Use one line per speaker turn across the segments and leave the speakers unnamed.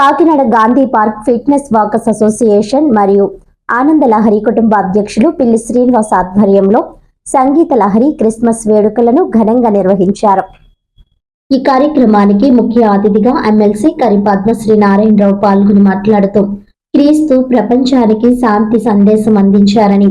Kakinada Gandhi park fitness walkers association మరియు ఆనంద లహరి కుటుంబ అధ్యక్షులు పిల్లి శ్రీనివాస్ ఆధ్వర్యంలో సంగీత లహరి క్రిస్మస్ వేడుకలను ఘనంగా నిర్వహించారు. ఈ కార్యక్రమానికి ముఖ్య అతిథిగా ఎమ్మెల్సీ కరి పద్మశ్రీ నారాయణరావు పాల్గొని మాట్లాడుతూ క్రీస్తు ప్రపంచానికి శాంతి సందేశం అందించారని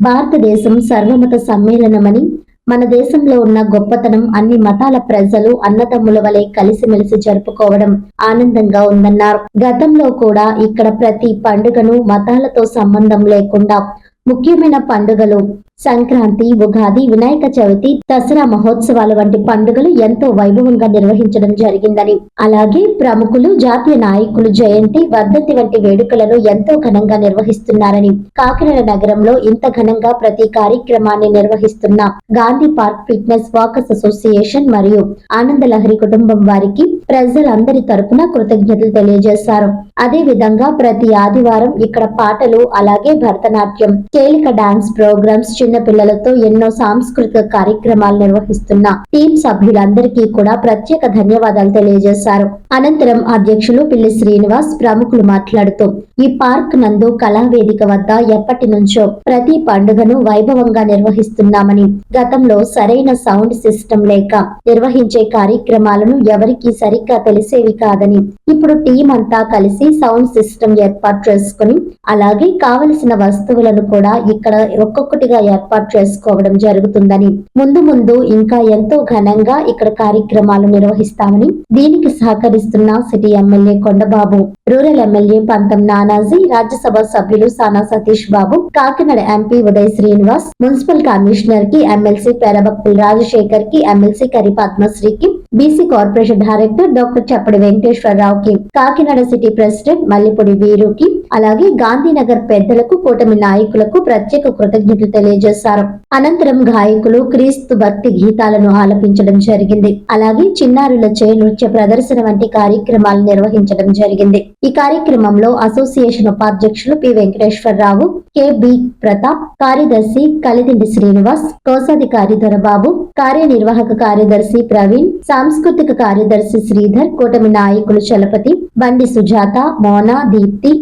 భారతదేశం సర్వమత సమ్మేళనమని మన దేశంలో ఉన్న గొప్పతనం అన్ని మతాల ప్రజలు అన్నదమ్ముల వలె కలిసిమెలిసి జరుపుకోవడం ఆనందంగా ఉందన్నారు. గతంలో కూడా ఇక్కడ ప్రతి పండుగను మతాలతో సంబంధం లేకుండా ముఖ్యమైన పండుగలు సంక్రాంతి ఉగాది వినాయక చవితి దసరా మహోత్సవాల వంటి పండుగలు ఎంతో వైభవంగా నిర్వహించడం జరిగిందని. అలాగే ప్రముఖులు జాతీయ నాయకులు జయంతి వర్ధంతి వంటి వేడుకలను ఎంతో ఘనంగా నిర్వహిస్తున్నారని. కాకినాడ నగరంలో ఇంత ఘనంగా ప్రతి కార్యక్రమాన్ని నిర్వహిస్తున్న Gandhi park fitness walkers association మరియు ఆనంద లహరి కుటుంబం వారికి ప్రజలందరి తరపున కృతజ్ఞతలు తెలియజేశారు. అదే విధంగా ప్రతి ఆదివారం ఇక్కడ పాటలు అలాగే భరతనాట్యం తేలిక డాన్స్ ప్రోగ్రామ్స్ చిన్న పిల్లలతో ఎన్నో సాంస్కృతిక కార్యక్రమాలు నిర్వహిస్తున్న టీం సభ్యులందరికీ కూడా ప్రత్యేక ధన్యవాదాలు తెలియజేశారు. అనంతరం అధ్యక్షులు పిల్లి శ్రీనివాస్ ప్రముఖులు మాట్లాడుతూ ఈ పార్క్ నందు కళావేదిక వద్ద ఎప్పటి నుంచో ప్రతి పండుగను వైభవంగా నిర్వహిస్తున్నామని గతంలో సరైన సౌండ్ సిస్టమ్ లేక నిర్వహించే కార్యక్రమాలను ఎవరికీ సరిగ్గా తెలిసేవి కాదని ఇప్పుడు టీం అంతా కలిసి సౌండ్ సిస్టమ్ ఏర్పాటు చేసుకుని అలాగే కావలసిన వస్తువులను కూడా ఇక్కడ ఒక్కొక్కటిగా ఏర్పాటు చేసుకోవడం జరుగుతుందని. ముందు ముందు ఇంకా ఎంతో ఘనంగా ఇక్కడ కార్యక్రమాలు నిర్వహిస్తామని దీనికి సహకరిస్తున్న city MLA Kondababu rural MLA Pantham Nanaji Rajya Sabha సభ్యులు సానా సతీష్ బాబు కాకినాడ ఎంపీ ఉదయ్ శ్రీనివాస్ మున్సిపల్ కమిషనర్కి ఎమ్మెల్సీ పెరబక్కుల రాజశేఖర్కి MLC Kari పద్మశ్రీకి BC corporation director doctor Chappadi వెంకటేశ్వరరావుకి Kakinada city president Mallipudi వీరుకి అలాగే గాంధీనగర్ పెద్దలకు కూటమి నాయకులకు ప్రత్యేక కృతజ్ఞతలు తెలియజేశారు. అనంతరం గాయకులు క్రీస్తు భక్తి గీతాలను ఆలపించడం జరిగింది. అలాగే చిన్నారులచే నృత్య ప్రదర్శన వంటి కార్యక్రమాలు నిర్వహించడం జరిగింది. ఈ కార్యక్రమంలో అసోసియేషన్ ఉపాధ్యక్షులు P Venkateswara Rao K B Pratap కార్యదర్శి కలిదిండి శ్రీనివాస్ కోశాధికారి దొరబాబు కార్యనిర్వాహక కార్యదర్శి ప్రవీణ్ సాంస్కృతిక కార్యదర్శి శ్రీధర్ కూటమి నాయకులు చలపతి బండి సుజాత మోనా దీప్తి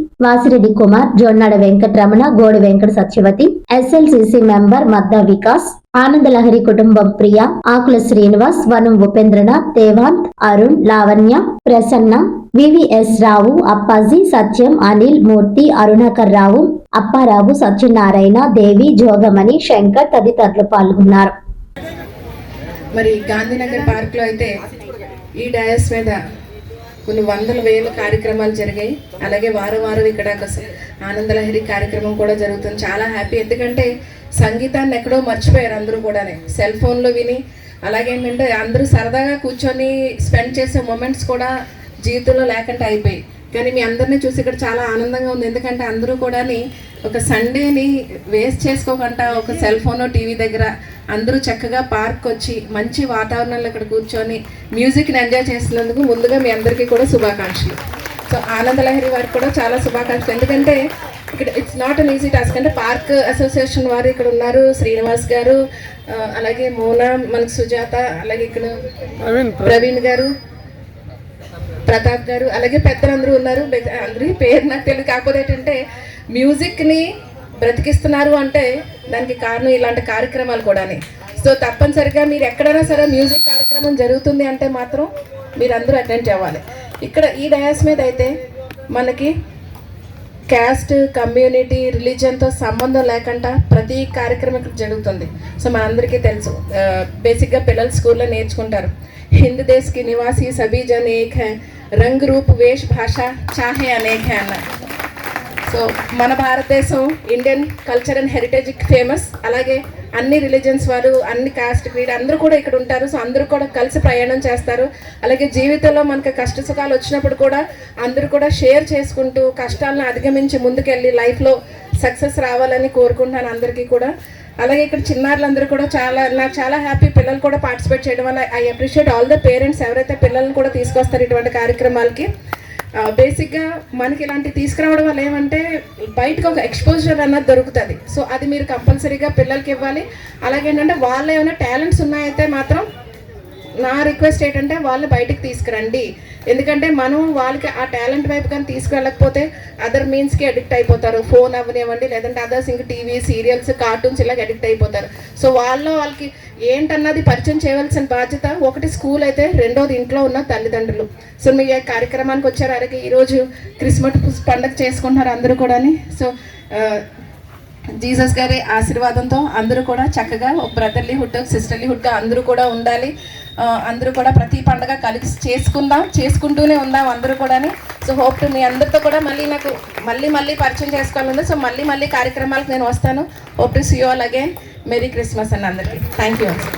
వాసిరెడ్డి కుమార్ జొన్నాడ వెంకటరమణ గోడి వెంకట సత్యవతి ఎస్ఎల్సిసి మెంబర్ మద్దా వికాస్ ఆనందలహరి కుటుంబం ప్రియ ఆకుల శ్రీనివాస్ వనం ఉపేంద్రనాథ్ దేవాంత్ అరుణ్ లావణ్య ప్రసన్న వివిఎస్ రావు అప్పాజీ సత్యం అనిల్ మూర్తి అరుణాకర్ రావు అప్పారావు సత్యనారాయణ దేవి జోగమణి శంకర్ తదితరులు పాల్గొన్నారు.
మరి గాంధీనగర్ పార్క్లో అయితే ఈ డయస్ మీద కొన్ని వందల వేల కార్యక్రమాలు జరిగాయి. అలాగే వారం వారం ఇక్కడ ఆనందలహరి కార్యక్రమం కూడా జరుగుతుంది. చాలా హ్యాపీ. ఎందుకంటే సంగీతాన్ని ఎక్కడో మర్చిపోయారు అందరూ కూడా సెల్ ఫోన్లో విని అలాగే ఏంటంటే అందరూ సరదాగా కూర్చొని స్పెండ్ చేసే మూమెంట్స్ కూడా జీవితంలో లేకుండా అయిపోయి కానీ మీ అందరినీ చూసి ఇక్కడ చాలా ఆనందంగా ఉంది. ఎందుకంటే అందరూ కూడా ఒక సండేని వేస్ట్ చేసుకోకుండా ఒక సెల్ ఫోన్ టీవీ దగ్గర అందరూ చక్కగా పార్క్ వచ్చి మంచి వాతావరణంలో ఇక్కడ కూర్చొని మ్యూజిక్ని ఎంజాయ్ చేస్తున్నందుకు ముందుగా మీ అందరికీ కూడా శుభాకాంక్షలు. సో ఆనందలహరి వారికి కూడా చాలా శుభాకాంక్షలు. ఎందుకంటే ఇక్కడ it's not an easy task అంటే పార్క్ అసోసియేషన్ వారు ఇక్కడ ఉన్నారు శ్రీనివాస్ గారు అలాగే మోనా మనకు సుజాత అలాగే ఇక్కడ ప్రవీణ్ గారు ప్రతాప్ గారు అలాగే పెద్దలందరూ ఉన్నారు. అందరి పేరు నాకు తెలియదు. కాకపోతే ఏంటంటే మ్యూజిక్ని బ్రతికిస్తున్నారు అంటే దానికి కారణం ఇలాంటి కార్యక్రమాలు కూడాని. సో తప్పనిసరిగా మీరు ఎక్కడైనా సరే మ్యూజిక్ కార్యక్రమం జరుగుతుంది అంటే మాత్రం మీరు అందరూ అటెండ్ అవ్వాలి. ఇక్కడ ఈ డయాస్ మీద అయితే మనకి క్యాస్ట్ కమ్యూనిటీ రిలీజన్తో సంబంధం లేకుండా ప్రతి కార్యక్రమం ఇక్కడ జరుగుతుంది. సో మనందరికీ తెలుసు బేసిక్గా పిల్లలు స్కూల్లో నేర్చుకుంటారు. హింద్ దేశ్కి నివాసి సభీ జన్ ఏక్ హై రంగ్ రూప్ వేష్ భాష చాహే అనేక్ హై అన్నారు. సో మన భారతదేశం ఇండియన్ కల్చర్ అండ్ హెరిటేజ్కి ఫేమస్ అలాగే అన్ని రిలీజన్స్ వారు అన్ని కాస్ట్ క్రీడ్ అందరూ కూడా ఇక్కడ ఉంటారు. సో అందరూ కూడా కలిసి ప్రయాణం చేస్తారు. అలాగే జీవితంలో మనకు కష్ట సుఖాలు వచ్చినప్పుడు కూడా అందరూ కూడా షేర్ చేసుకుంటూ కష్టాలను అధిగమించి ముందుకెళ్ళి లైఫ్లో సక్సెస్ రావాలని కోరుకుంటున్నాను అందరికీ కూడా. అలాగే ఇక్కడ చిన్నారులందరూ కూడా చాలా నాకు చాలా హ్యాపీ పిల్లలు కూడా పార్టిసిపేట్ చేయడం వల్ల I appreciate all the parents ఎవరైతే పిల్లల్ని కూడా తీసుకొస్తారు ఇటువంటి కార్యక్రమాలకి. బేసిక్గా మనకి ఇలాంటివి తీసుకురావడం వల్ల ఏమంటే బయటకు ఒక ఎక్స్పోజర్ అన్నది దొరుకుతుంది. సో అది మీరు కంపల్సరీగా పిల్లలకి ఇవ్వాలి. అలాగే ఏంటంటే వాళ్ళు ఏమైనా టాలెంట్స్ ఉన్నాయైతే మాత్రం నా రిక్వెస్ట్ ఏంటంటే వాళ్ళు బయటికి తీసుకురండి. ఎందుకంటే మనం వాళ్ళకి ఆ టాలెంట్ వైపు కానీ తీసుకువెళ్ళకపోతే అదర్ మీన్స్కి అడిక్ట్ అయిపోతారు. ఫోన్ అవ్వనివ్వండి లేదంటే అదర్స్ ఇంక టీవీ సీరియల్స్ కార్టూన్స్ ఇలాగ అడిక్ట్ అయిపోతారు. సో వాళ్ళు వాళ్ళకి ఏంటన్నది పరిచయం చేయవలసిన బాధ్యత ఒకటి స్కూల్ అయితే రెండోది ఇంట్లో ఉన్న తల్లిదండ్రులు. సో మీ కార్యక్రమానికి వచ్చారు అలాగే ఈరోజు క్రిస్మస్ పండుగ చేసుకుంటున్నారు అందరూ కూడాని. సో జీసస్ గారి ఆశీర్వాదంతో అందరూ కూడా చక్కగా ఒక బ్రదర్లీ హుడ్ సిస్టర్లీ అందరూ కూడా ఉండాలి. అందరూ కూడా ప్రతి పండగ కలిసి చేసుకుందాం చేసుకుంటూనే ఉందాం అందరూ కూడాని. సో హోప్ టు మీ అందరితో కూడా మళ్ళీ నాకు మళ్ళీ మళ్ళీ పరిచయం చేసుకోవాలి సో మళ్ళీ మళ్ళీ కార్యక్రమాలకు నేను వస్తాను. Hope to see all again merry Christmas అండి అందరికీ. Thank you